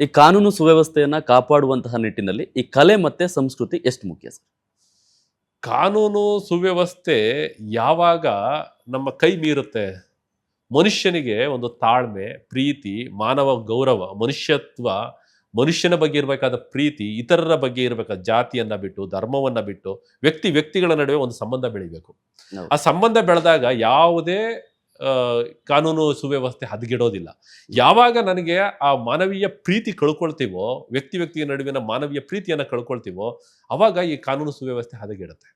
ಈ ಕಾನೂನು ಸುವ್ಯವಸ್ಥೆಯನ್ನ ಕಾಪಾಡುವಂತಹ ನಿಟ್ಟಿನಲ್ಲಿ ಈ ಕಲೆ ಮತ್ತೆ ಸಂಸ್ಕೃತಿ ಎಷ್ಟು ಮುಖ್ಯ ಸರ್? ಕಾನೂನು ಸುವ್ಯವಸ್ಥೆ ಯಾವಾಗ ನಮ್ಮ ಕೈ ಮೀರುತ್ತೆ ಮನುಷ್ಯನಿಗೆ ಒಂದು ತಾಳ್ಮೆ ಪ್ರೀತಿ ಮಾನವ ಗೌರವ ಮನುಷ್ಯತ್ವ ಮನುಷ್ಯನ ಬಗ್ಗೆ ಇರಬೇಕಾದ ಪ್ರೀತಿ ಇತರರ ಬಗ್ಗೆ ಇರಬೇಕಾದ ಜಾತಿಯನ್ನ ಬಿಟ್ಟು ಧರ್ಮವನ್ನ ಬಿಟ್ಟು ವ್ಯಕ್ತಿ ವ್ಯಕ್ತಿಗಳ ನಡುವೆ ಒಂದು ಸಂಬಂಧ ಬೆಳಿಬೇಕು. ಆ ಸಂಬಂಧ ಬೆಳೆದಾಗ ಯಾವುದೇ ಕಾನೂನು ಸುವ್ಯವಸ್ಥೆ ಹದಗೆಡೋದಿಲ್ಲ. ಯಾವಾಗ ನನಗೆ ಆ ಮಾನವೀಯ ಪ್ರೀತಿ ಕಳ್ಕೊಳ್ತೀವೋ ವ್ಯಕ್ತಿ ವ್ಯಕ್ತಿಯ ನಡುವಿನ ಮಾನವೀಯ ಪ್ರೀತಿಯನ್ನ ಕಳ್ಕೊಳ್ತೀವೋ ಅವಾಗ ಈ ಕಾನೂನು ಸುವ್ಯವಸ್ಥೆ ಹದಗೆಡುತ್ತೆ.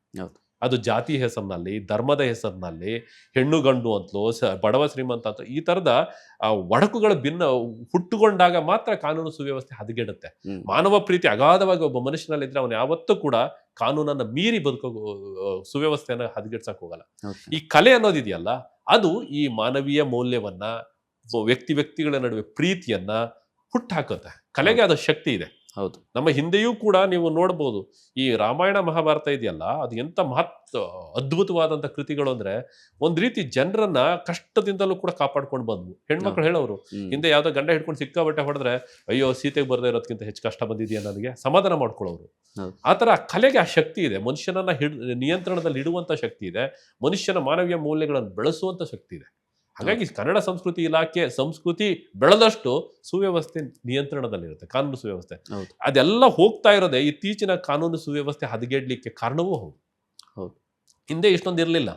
ಅದು ಜಾತಿ ಹೆಸರಿನಲ್ಲಿ ಧರ್ಮದ ಹೆಸರಿನಲ್ಲಿ ಹೆಣ್ಣು ಗಂಡು ಅಂತಲೋ ಸ ಬಡವ ಶ್ರೀಮಂತ ಅಂತ ಈ ತರದ ಆ, ಒಡಕುಗಳ ಭಿನ್ನ ಹುಟ್ಟುಕೊಂಡಾಗ ಮಾತ್ರ ಕಾನೂನು ಸುವ್ಯವಸ್ಥೆ ಹದಗೆಡುತ್ತೆ. ಮಾನವ ಪ್ರೀತಿ ಅಗಾಧವಾಗಿ ಒಬ್ಬ ಮನುಷ್ಯನಲ್ಲಿದ್ರೆ ಅವನು ಯಾವತ್ತೂ ಕೂಡ ಕಾನೂನನ್ನ ಮೀರಿ ಬದುಕೋ ಸುವ್ಯವಸ್ಥೆಯನ್ನು ಸುವ್ಯವಸ್ಥೆಯನ್ನ ಹದಗೆಡ್ಸಕ್ ಹೋಗಲ್ಲ. ಈ ಕಲೆ ಅನ್ನೋದಿದೆಯಲ್ಲ ಅದು ಈ ಮಾನವೀಯ ಮೌಲ್ಯವನ್ನ ವ್ಯಕ್ತಿ ವ್ಯಕ್ತಿಗಳ ನಡುವೆ ಪ್ರೀತಿಯನ್ನ ಹುಟ್ಟಾಕುತ್ತೆ. ಕಲೆಗೆ ಅದು ಶಕ್ತಿ ಇದೆ. ಹೌದು. ನಮ್ಮ ಹಿಂದೆಯೂ ಕೂಡ ನೀವು ನೋಡ್ಬೋದು ಈ ರಾಮಾಯಣ ಮಹಾಭಾರತ ಇದೆಯಲ್ಲ ಅದು ಎಂತ ಮಹತ್ ಅದ್ಭುತವಾದಂತ ಕೃತಿಗಳು ಅಂದ್ರೆ ಒಂದ್ ರೀತಿ ಜನರನ್ನ ಕಷ್ಟದಿಂದಲೂ ಕೂಡ ಕಾಪಾಡ್ಕೊಂಡು ಬಂದ್ವು. ಹೆಣ್ಮಕ್ಳು ಹೇಳೋರು ಹಿಂದೆ ಯಾವ್ದೋ ಗಂಡ ಹಿಡ್ಕೊಂಡು ಸಿಕ್ಕಾಬಟ್ಟೆ ಹೊಡೆದ್ರೆ ಅಯ್ಯೋ ಸೀತೆಗೆ ಬರದೇ ಇರೋದಕ್ಕಿಂತ ಹೆಚ್ಚು ಕಷ್ಟ ಬಂದಿದೆಯಾ ನನಗೆ ಸಮಾಧಾನ ಮಾಡ್ಕೊಳ್ಳೋರು. ಆತರ ಕಲೆಗೆ ಆ ಶಕ್ತಿ ಇದೆ. ಮನುಷ್ಯನನ್ನ ಹಿಡ್ ನಿಯಂತ್ರಣದಲ್ಲಿ ಇಡುವಂತ ಶಕ್ತಿ ಇದೆ. ಮನುಷ್ಯನ ಮಾನವೀಯ ಮೌಲ್ಯಗಳನ್ನು ಬೆಳೆಸುವಂತ ಶಕ್ತಿ ಇದೆ. ಹಾಗಾಗಿ ಕನ್ನಡ ಸಂಸ್ಕೃತಿ ಇಲಾಖೆ ಸಂಸ್ಕೃತಿ ಬೆಳೆದಷ್ಟು ಸುವ್ಯವಸ್ಥೆ ನಿಯಂತ್ರಣದಲ್ಲಿರುತ್ತೆ ಕಾನೂನು ಸುವ್ಯವಸ್ಥೆ. ಅದೆಲ್ಲ ಹೋಗ್ತಾ ಇರೋದೇ ಇತ್ತೀಚಿನ ಕಾನೂನು ಸುವ್ಯವಸ್ಥೆ ಹದಗೆಡ್ಲಿಕ್ಕೆ ಕಾರಣವೂ ಹೌದು ಹೌದು. ಹಿಂದೆ ಇಷ್ಟೊಂದು ಇರಲಿಲ್ಲ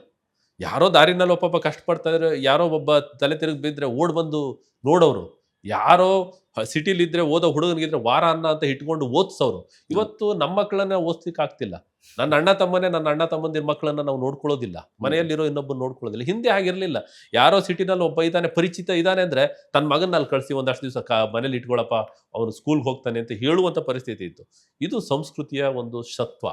ಯಾರೋ ದಾರಿನಲ್ಲಿ ಒಬ್ಬೊಬ್ಬ ಕಷ್ಟಪಡ್ತಾ ಇದ್ರೆ ಯಾರೋ ಒಬ್ಬ ತಲೆ ತಿರುಗಿ ಬಿದ್ದರೆ ಓಡ್ ಬಂದು ನೋಡೋರು ಯಾರೋ ಸಿಟಿಲಿದ್ರೆ ಓದೋ ಹುಡುಗನಿಗಿದ್ರೆ ವಾರ ಅನ್ನ ಅಂತ ಇಟ್ಕೊಂಡು ಓದಿಸೋರು ಇವತ್ತು ನಮ್ಮ ಮಕ್ಕಳನ್ನ ಓದಿಸ್ಲಿಕ್ಕೆ ಆಗ್ತಿಲ್ಲ. ನನ್ನ ಅಣ್ಣ ತಮ್ಮನೇ ನನ್ನ ಅಣ್ಣ ತಮ್ಮಂದಿರ ಮಕ್ಕಳನ್ನ ನಾವು ನೋಡ್ಕೊಳ್ಳೋದಿಲ್ಲ. ಮನೆಯಲ್ಲಿರೋ ಇನ್ನೊಬ್ಬರು ನೋಡ್ಕೊಳ್ಳೋದಿಲ್ಲ. ಹಿಂದೆ ಆಗಿರಲಿಲ್ಲ ಯಾರೋ ಸಿಟಿನಲ್ಲಿ ಒಬ್ಬ ಇದ್ದಾನೆ ಪರಿಚಿತ ಇದ್ದಾನೆ ಅಂದ್ರೆ ತನ್ನ ಮಗನ ಅಲ್ಲಿ ಕಳಿಸಿ ಒಂದಷ್ಟು ದಿವಸ ಕ ಮನೇಲಿ ಇಟ್ಕೊಳಪ್ಪ ಅವನು ಸ್ಕೂಲ್ಗೆ ಹೋಗ್ತಾನೆ ಅಂತ ಹೇಳುವಂತ ಪರಿಸ್ಥಿತಿ ಇತ್ತು. ಇದು ಸಂಸ್ಕೃತಿಯ ಒಂದು ಸತ್ವ.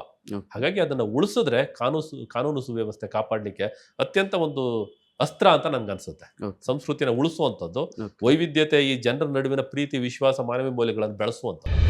ಹಾಗಾಗಿ ಅದನ್ನ ಉಳಿಸಿದ್ರೆ ಕಾನೂನು ಕಾನೂನು ಸುವ್ಯವಸ್ಥೆ ಕಾಪಾಡಲಿಕ್ಕೆ ಅತ್ಯಂತ ಒಂದು ಅಸ್ತ್ರ ಅಂತ ನನ್ಗೆ ಅನ್ಸುತ್ತೆ. ಸಂಸ್ಕೃತಿನ ಉಳಿಸುವಂಥದ್ದು ವೈವಿಧ್ಯತೆ ಈ ಜನರ ನಡುವಿನ ಪ್ರೀತಿ ವಿಶ್ವಾಸ ಮಾನವೀಯ ಮೌಲ್ಯಗಳನ್ನು ಬೆಳೆಸುವಂಥದ್ದು.